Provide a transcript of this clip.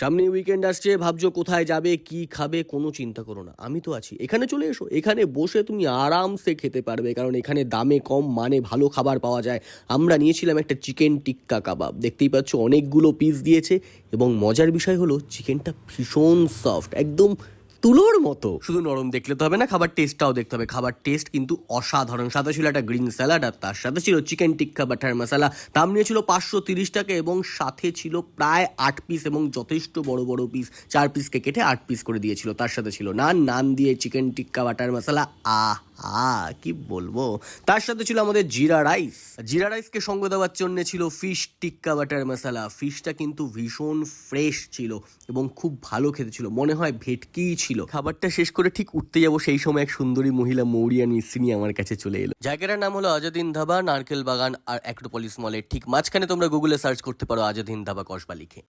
সামনে উইকেন্ড আসছে, ভাবছ কোথায় যাবে, কি খাবে, কোনো চিন্তা করো না। আমি তো আছি। এখানে চলে এসো। এখানে বসে তুমি আরামসে খেতে পারবে, কারণ এখানে দামে কম মানে ভালো খাবার পাওয়া যায়। আমরা নিয়েছিলাম একটা চিকেন টিক্কা কাবাব দেখতেই পাচ্ছ অনেকগুলো পিস দিয়েছে, এবং মজার বিষয় হলো চিকেনটা ভীষণ সফট একদম তুলোর মতো। শুধু নরম দেখলে তো হবে না, খাবার টেস্টটাও দেখতে হবে। খাবার টেস্ট কিন্তু অসাধারণ। সাথে ছিল একটা গ্রিন স্যালাড আর তার সাথে ছিল চিকেন টিক্কা বাটার মশলা দাম নিয়েছিল পাঁচশো তিরিশ টাকা এবং সাথে ছিল প্রায় আট পিস এবং যথেষ্ট বড় বড় পিস চার পিসকে কেটে আট পিস করে দিয়েছিল। তার সাথে ছিল নান। নান দিয়ে চিকেন টিক্কা বাটার মশলা আহ! আ কি বলব? তার সাথে ছিল আমাদের জিরা রাইস। জিরা রাইসকে সঙ্গে দেওয়ার জন্য ছিল ফিশ টিক্কা বাটার মশলা। ফিশটা কিন্তু ভীষণ ফ্রেশ ছিল এবং খুব ভালো খেতে ছিল। মনে হয় ভেটকিই ছিল। খাবারটা শেষ করে ঠিক উঠতে যাব সেই সময় এক সুন্দরী মহিলা মৌরিয়ান মিস্ত্রি আমার কাছে চলে এলো। জায়গাটার নাম হলো আজাদিন ধাবা, নারকেল বাগান আর অ্যাক্রোপলিস মলের ঠিক মাঝখানে তোমরা গুগলে সার্চ করতে পারো আজাদিন ধাবা কসবা লিখে।